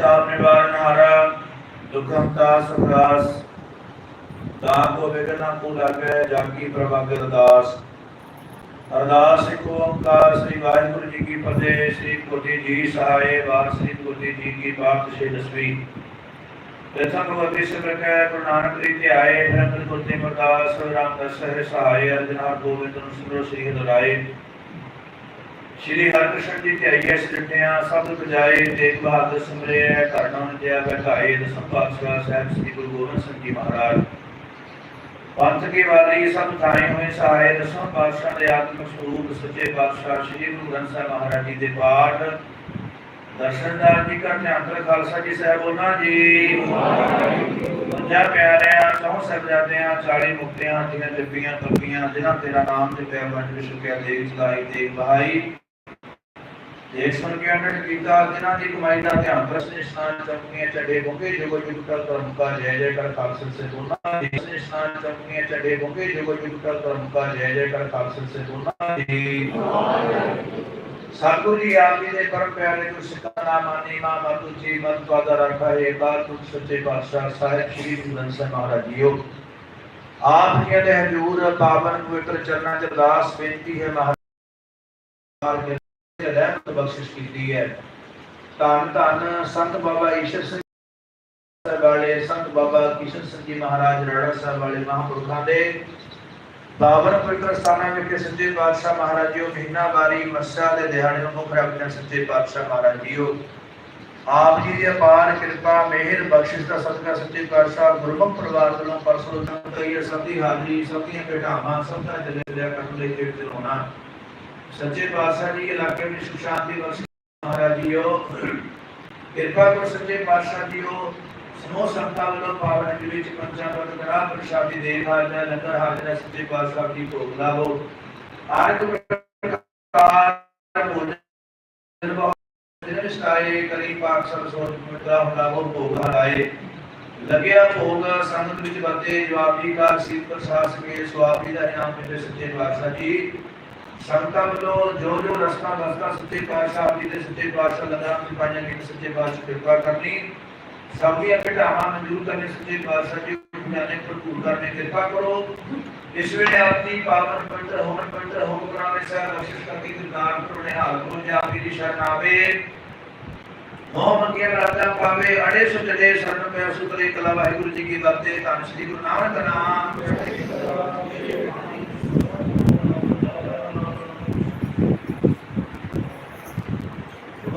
ਤਾਪ ਨਿਵਾਰਨ ਹਾਰਾ, ਦੁਖਮ ਤਾ ਸੰਗਾਸ। ਤਾ ਕੋ ਵਿਗਨਾ ਕੋ ਲਾਗੇ ਜਾਗੀ ਪ੍ਰਭਾਗਰ ਦਾਸ ਅਰਦਾਸ। ਇੱਕ ਓੰਕਾਰ, ਸ੍ਰੀ ਵਾਹਿਗੁਰੂ ਜੀ ਕੀ ਫਤਿਹ, ਸ੍ਰੀ ਕੋਟੀ ਜੀ ਸਹਾਏ ਵਾਰ ਸ੍ਰੀ ਕੋਟੀ ਜੀ ਕੀ ਬਾਤ ਸੇ ਦਸਵੀਂ। ਪ੍ਰਥਮ ਭਗਵਤੀ ਸਿਮਰਕੈ ਗੁਰੂ ਨਾਨਕ ਜੀ ਤੇ ਆਏ ਬ੍ਰਹਮ ਗੁਰਤੇ ਪ੍ਰਕਾਸ਼ ਰਾਮਦਾਸ ਸਹਿ ਸਹਾਏ, ਅਰਜਨਾ ਗੋਬਿੰਦ ਨੂੰ ਸਿਮਰੋ ਸ੍ਰੀ ਹਰਿ ਸ਼੍ਰੀ ਹਰਿਕ੍ਰਿਸ਼ਨ ਜੀ ਤੇ ਆਈਏ ਸਿਰਟਿਆ ਸਭ ਬਜਾਏ ਤੇਗ ਬਹਾਦਰ ਸਿਮਰੇ ਘਰ ਜਿਆ ਬੈਠਾਏ ਦਸਮ ਪਾਤਸ਼ਾਹ ਸਾਹਿਬ ਸ੍ਰੀ ਗੁਰੂ ਗੋਬਿੰਦ ਸਿੰਘ ਜੀ ਮਹਾਰਾਜ। ਪੰਥ ਕੀ ਵਾਲੀ ਸਭ ਥਾਏ ਹੋਏ ਸਹਾਏ ਦਸਮ ਪਾਤਸ਼ਾਹ ਦੇ ਆਤਮਿਕ ਸਰੂਪ, ਸੱਚੇ ਪਾਤਸ਼ਾਹ ਸ੍ਰੀ ਗੁਰੂ ਗ੍ਰੰਥ ਸਾਹਿਬ ਮਹਾਰਾਜ ਜੀ ਦੇ ਪਾਠ। ਦਰਸ਼ਨਦਾਰ ਜੀ ਕਾ ਧਿਆਨ ਕਰ, ਖਾਲਸਾ ਜੀ ਸਾਹਿਬ ਉਹਨਾਂ ਜੀ ਪੰਜਾ ਪਿਆਰਿਆਂ, ਚੌਂ ਸਾਹਿਬਜ਼ਾਦਿਆਂ 40 ਮੁਕਤਿਆਂ ਦੀਆਂ ਜੱਪੀਆਂ ਤੱਪੀਆਂ, ਜਿਨ੍ਹਾਂ ਤੇਰਾ ਨਾਮ ਤੇ ਪਿਆਰ ਵੰਡ ਕੇ ਸੁਖਿਆ ਦੇਵ ਚਲਾਈ ਤੇ ਬਹਾਈ। ਦੇਖ ਕੇ ਅੰਡਰ ਕੀਤਾ, ਜਿਨ੍ਹਾਂ ਦੀ ਕਮਾਈ ਦਾ ਧਿਆਨ ਪ੍ਰਸ਼ਨ ਇਸ਼ਨਾਨ ਚੌਕੀਆਂ ਚੱਡੇ ਬੁੰਗੇ, ਜੁਗੋ ਜੁਗ ਕਰ ਧਰਮ ਕਾ ਜੈ ਜੈ ਕਰ ਖਾਲਸਾ ਸੇ ਦੋਨਾਂ ਦੀ ਇਸ਼ਨਾਨ ਚੌਕੀਆਂ ਚੱਡੇ ਬੁੰਗੇ, ਜੁਗੋ ਜੁਗ ਕਰ ਧਰਮ ਕਾ ਜੈ ਜੈ ਕਰ ਖਾਲਸਾ ਸੇ ਦੋਨਾਂ ਦੀ ਸਤਿਗੁਰੂ ਜੀ ਆਪ ਜੀ ਦੇ ਪਰਮ ਪਿਆਰੇ ਗੁਰੂ ਸਿੱਖਾਂ ਨਾਮ ਆਨੀ ਮਾਂ ਮਤੁ ਜੀ ਮਤ ਪਾਦਾ ਰੱਖਾ, ਹੈ ਬਾਤ ਤੁਮ ਸੱਚੇ ਪਾਤਸ਼ਾਹ, ਸਾਹਿਬ ਸ੍ਰੀ ਗੁਰੂ ਗ੍ਰੰਥ ਸਾਹਿਬ ਮਹਾਰਾਜ ਜੀਓ। ਆਪ ਜੀ ਦੇ ਹਜ਼ੂਰ, ਪਾਵਨ, ਪਵਿੱਤਰ ਚਰਨਾਂ 'ਚ ਅਰਦਾਸ ਬੇਨਤੀ ਹੈ, ਮਹਾਰਾਜ ਰਹਿਮਤ ਬਖਸ਼ਿਸ਼ ਕੀਤੀ ਹੈ। ਧੰਨ ਧੰਨ ਸੰਤ ਬਾਬਾ ਈਸ਼ਰ ਸਿੰਘ ਸਾਹਿਬ ਵਾਲੇ, ਸੰਤ ਬਾਬਾ ਕਿਸ਼ਨ ਸਿੰਘ ਜੀ ਮਹਾਰਾਜ ਰੜਾ ਸਾਹਿਬ ਵਾਲੇ ਮਹਾਂਪੁਰਖਾਂ ਦੇ ਬਾਬਰ ਪਵਿੱਤਰ ਸਥਾਨਾਂ ਵਿਖੇ ਸੱਚੇ ਪਾਤਸ਼ਾਹ ਮਹਾਰਾਜ ਜੀਓ ਮਹੀਨਾਵਾਰੀ ਮੱਸਿਆ ਦੇ ਦਿਹਾੜੇ ਨੂੰ ਮੁੱਖ ਰੱਖਦੇ ਸੱਚੇ ਪਾਤਸ਼ਾਹ ਮਹਾਰਾਜ ਜੀਓ ਆਪ ਜੀ ਦੀ ਅਪਾਰ ਕਿਰਪਾ, ਮਿਹਰ, ਬਖਸ਼ਿਸ਼ ਦਾ ਸਦਕਾ ਸੱਚੇ ਪਾਤਸ਼ਾਹ ਗੁਰਮੁਖ ਪਰਿਵਾਰ ਵੱਲੋਂ ਪਰਸੋਂ ਜਨ ਕਈ ਸਭ ਦੀ ਹਾਜ਼ਰੀ, ਸਭ ਦੀਆਂ ਭੇਟਾਵਾਂ ਸਭ ਦਾ ਜਲੇ ਲਿਆ ਕਰਨ ਲਈ ਖੇਡ ਚਲਾਉਣਾ ਸੱਚੇ ਪਾਤਸ਼ਾਹ ਜੀ ਇਲਾਕੇ ਵਿੱਚ ਸੁਖ ਸ਼ਾਂਤੀ ਬਖਸ਼ਿਸ਼ ਮਹਾਰਾਜ ਜੀਓ ਕਿਰਪਾ ਕਰੋ ਸੱਚੇ ਪਾਤਸ਼ਾਹ ਜੀਓ ਸਮੂਹ ਸੰਤਾਂ ਵੱਲੋਂ ਪਾਵਨ ਜੀ ਵਿੱਚ ਪੰਚਾਮਤ ਕਰਾ ਪ੍ਰਸ਼ਾਦੀ ਦੇ ਹਾਜ਼ਰ ਲੰਗਰ ਹਾਜ਼ਰ ਸੱਚੇ ਪਾਤਸ਼ਾਹ ਜੀ ਭੋਗ ਲਾਵੋ ਆਰਕ ਪ੍ਰਕਾਰ ਭੋਜਨ ਦਿਨ ਸਟਾਏ ਕਰੀ ਪਾਕ ਸਭ ਸੋਚ ਮਿੱਤਰਾ ਹੁੰਦਾ ਉਹ ਭੋਗ ਲਾਏ ਲੱਗਿਆ ਭੋਗ ਸੰਗਤ ਵਿੱਚ ਵਰਤੇ ਜਵਾਬ ਜੀ ਦਾ ਸੀਤ ਪ੍ਰਸ਼ਾਸ ਕੇ ਸਵਾਬ ਜੀ ਦਾ ਇਨਾਮ ਮਿਲੇ ਸੱਚੇ ਪਾਤਸ਼ਾਹ ਜੀ ਸੰਤਾਂ ਵੱਲੋਂ ਜੋ ਜੋ ਰਸਤਾ ਵਸਤਾ ਸੱਚੇ ਪਾਤਸ਼ਾਹ ਜੀ ਦੇ ਸੱਚੇ ਪਾਤਸ਼ਾਹ ਲਗਾ ਕੇ ਪਾਈਆਂ ਗਈਆਂ ਸੱਚੇ ਪਾਤਸ਼ਾਹ ਕਿਰਪਾ ਕਰਨੀ। ਸਭ ਦੀਆਂ ਘਟਾਵਾਂ ਮਨਜ਼ੂਰ ਕਰਨੇ ਸੱਚੇ ਪਾਤਸ਼ਾਹ ਜੀ ਜਾਨੇ ਭਰਪੂਰ ਕਰਨੇ, ਕਿਰਪਾ ਕਰੋ। ਇਸ ਵੇਲੇ ਆਪਣੀ ਪਾਵਨ ਪਵਿੱਤਰ ਹੋਮਨ ਪਵਿੱਤਰ ਹੋਮ ਕਰਾਵੇ ਸਾਹਿਬ ਬਖਸ਼ਿਸ਼ ਕਰਕੇ ਗੁਰਦਾਨ ਕਰੋ ਨਿਹਾਲ ਕਰੋ ਜੀ ਆਪ ਜੀ ਦੀ ਸ਼ਰਨ ਆਵੇ। ਮੋਹ ਮੰਗੇ ਰਾਤਾ ਪਾਵੇ, ਅੜੇ ਸੁਚਲੇ ਸਰਨ ਪੈ ਸੁਤਰੇ ਕਲਾ ਵਾਹਿਗੁਰੂ ਜੀ ਕੀ ਵਰਤੇ ਧੰਨ ਸ੍ਰੀ ਗੁਰੂ ਨਾਨਕ ਨਾਮ।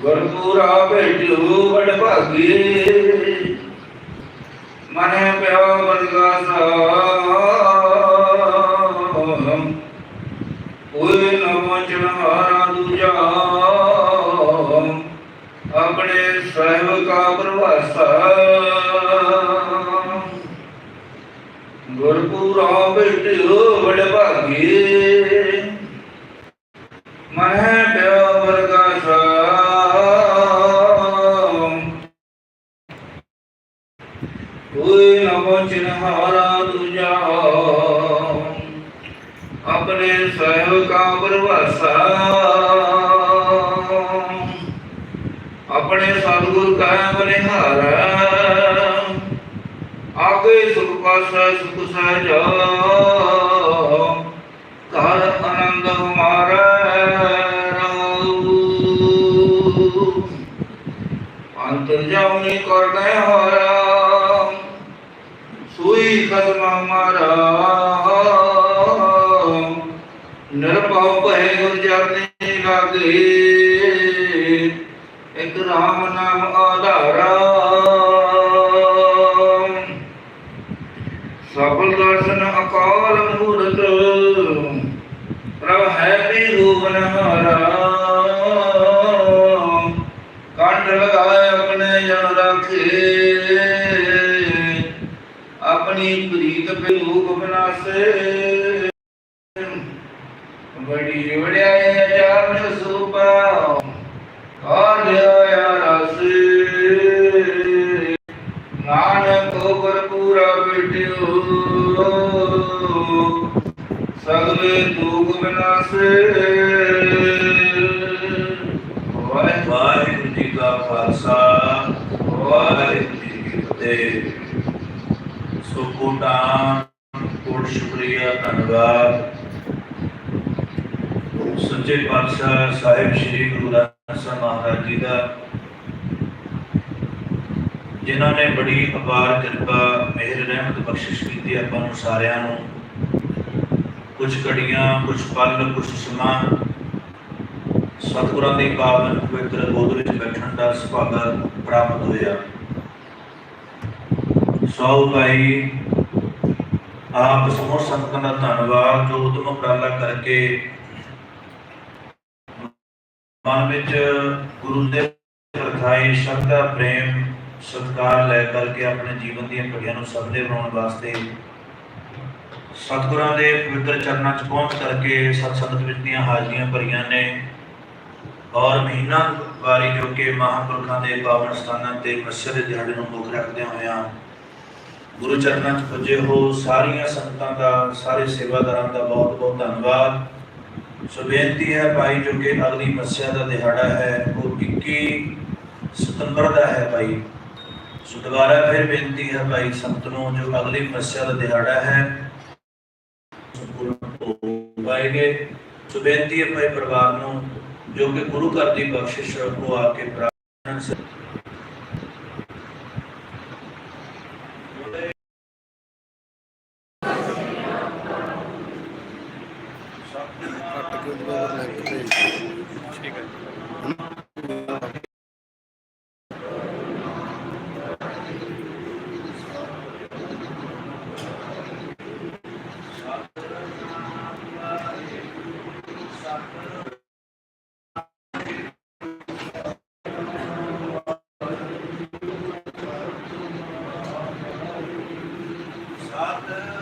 ਗੁਰਪੂਰਾ ਭੇਜੂ ਬੜ ਭਾਗੀ। ਮਨੇ ਪਿਓ ਬਦਗਾ ਸਾਮ। ਕੋਈ ਨ ਵਚਨ ਹਾਰਾ ਦੂਜਾ। ਆਪਣੇ ਸਹਿਬ ਕਾ ਪ੍ਰਵਾਸਾ। ਗੁਰਪੂਰਾ ਬਿਟਿਓ ਬੜ ਭਾਗੀ। ਸਹਿਬ ਕਾ ਪ੍ਰਵਾਸਾ ਆਪਣੇ ਸਤਿਗੁਰ ਕਾ ਬਨਿਹਾਰਾ ਆਗੇ ਸੁਖ ਪਾਸਾ, ਸੁਖ ਸਹਿਜਾ। ਘਰ ਆਨੰਦ ਹਮਾਰਾ ਅੰਤਰ ਜਾਉਨੀ ਕਰਨੇ ਹਾਰਾ। ਸੋਈ ਖਸਮ ਹਮਾਰਾ ਨਿਰਭਉ ਭੈ ਗੁਰ ਜਾਣੇ ਲਾਗੇ। ਇੱਕ ਰਾਮ ਨਾਮ ਆਧਾਰਾ। ਸਫਲ ਦਰਸ਼ਨ ਅਕਾਲ ਮੂਰਤ। ਪ੍ਰਭ ਹੈ ਵੀ ਰੂਪ ਨਹਾਰਾ। ਕੰਡ ਲਗਾਏ ਆਪਣੇ ਜਨ ਰਾਖੇ। ਆਪਣੀ ਪ੍ਰੀਤ ਪੇ ਲੋਕ ਬਨਾਸੇ। ਨਾਨਕ ਗੁਰ ਬਿਟਿਓ ਸਗਲੇ ਦੁਖ ਬਿਨਾਸੇ। ਵਾਹਿਗੁਰੂ ਜੀ ਕਾ ਖਾਲਸਾ, ਵਾਹਿਗੁਰੂ ਜੀ ਕੀ ਫਤਿਹ। ਸੋ ਕੋਟਾਂ, ਕੋਟ ਸ਼ੁਕਰੀਆ, ਧੰਨਵਾਦ। ਸੱਚੇ ਪਾਤਸ਼ਾਹ ਸਾਹਿਬ ਸ੍ਰੀ ਗੁਰੂ ਗ੍ਰੰਥ ਸਾਹਿਬ ਮਹਾਰਾਜ ਜੀ ਦਾ ਜਿਨ੍ਹਾਂ ਨੇ ਬੜੀ ਅਪਾਰ ਕਿਰਪਾ, ਮਿਹਰ, ਰਹਿਮਤ, ਬਖਸ਼ਿਸ਼ ਕੀਤੀ ਆਪਾਂ ਨੂੰ ਸਾਰਿਆਂ ਨੂੰ। ਕੁਝ ਘੜੀਆਂ ਕੁਝ ਪਲ ਕੁਝ ਸਮਾਂ ਸਤਿਗੁਰਾਂ ਦੀ ਪਾਵਨ ਪਵਿੱਤਰ ਗੋਦ ਵਿੱਚ ਬੈਠਣ ਦਾ ਸੁਭਾਗਾ ਪ੍ਰਾਪਤ ਹੋਇਆ। ਸੌ ਭਾਈ, ਆਪ ਸਮੂਹ ਸੰਤਾਂ ਦਾ ਧੰਨਵਾਦ ਜੋ ਉਤਮ ਉਪਰਾਲਾ ਕਰਕੇ ਮਨ ਵਿੱਚ ਗੁਰੂ ਦੇ ਪ੍ਰਥਾਈ ਸ਼ਰਧਾ, ਪ੍ਰੇਮ ਸਤਿਕਾਰ ਲੈ ਕਰਕੇ ਆਪਣੇ ਜੀਵਨ ਦੀਆਂ ਘੜੀਆਂ ਨੂੰ ਸਫਲੇ ਬਣਾਉਣ ਵਾਸਤੇ ਸਤਿਗੁਰਾਂ ਦੇ ਪਵਿੱਤਰ ਚਰਨਾਂ 'ਚ ਪਹੁੰਚ ਕਰਕੇ ਸਤ ਸੰਗਤ ਵਿੱਚ ਦੀਆਂ ਹਾਜ਼ਰੀਆਂ ਭਰੀਆਂ ਨੇ ਔਰ ਮਹੀਨਾ ਵਾਰੀ ਜੋ ਕਿ ਮਹਾਂਪੁਰਖਾਂ ਦੇ ਪਾਵਨ ਸਥਾਨਾਂ ਤੇ ਮੱਸਿਆ ਦੇ ਦਿਹਾੜੇ ਨੂੰ ਮੁੱਖ ਰੱਖਦਿਆਂ ਹੋਇਆਂ ਗੁਰੂ ਚਰਨਾਂ 'ਚ ਪੁੱਜੇ ਹੋ, ਸਾਰੀਆਂ ਸੰਗਤਾਂ ਦਾ, ਸਾਰੇ ਸੇਵਾਦਾਰਾਂ ਦਾ ਬਹੁਤ ਬਹੁਤ ਧੰਨਵਾਦ। ਸੋ ਬੇਨਤੀ ਹੈ ਭਾਈ, ਜੋ ਕਿ ਅਗਲੀ ਮੱਸਿਆ ਦਾ ਦਿਹਾੜਾ ਹੈ, ਉਹ 21 ਸਤੰਬਰ ਦਾ ਹੈ ਭਾਈ। ਸੋ ਦੁਬਾਰਾ ਫਿਰ ਬੇਨਤੀ ਹੈ ਭਾਈ ਸੰਤ ਨੂੰ, ਜੋ ਅਗਲੀ ਮੱਸਿਆ ਦਾ ਦਿਹਾੜਾ ਹੈ ਪਾਏਗੇ। ਸੋ ਬੇਨਤੀ ਹੈ ਭਾਈ ਪਰਿਵਾਰ ਨੂੰ, ਜੋ ਕਿ ਗੁਰੂ ਘਰ ਦੀ ਬਖਸ਼ਿਸ਼ ਨੂੰ ਆ ਕੇ ਪ੍ਰਾਪਤ Obrigada.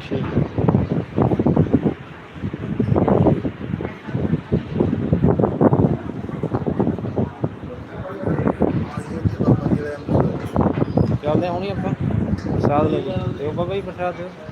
ਠੀਕ ਹੈ ਚੱਲਦੇ ਹਾਂ ਹੁਣੀ ਆਪਾਂ ਪ੍ਰਸਾਦ ਲੈ ਕੇ ਦਿਓ ਬਾਬਾ ਜੀ ਪ੍ਰਸਾਦ। ਦਿਓ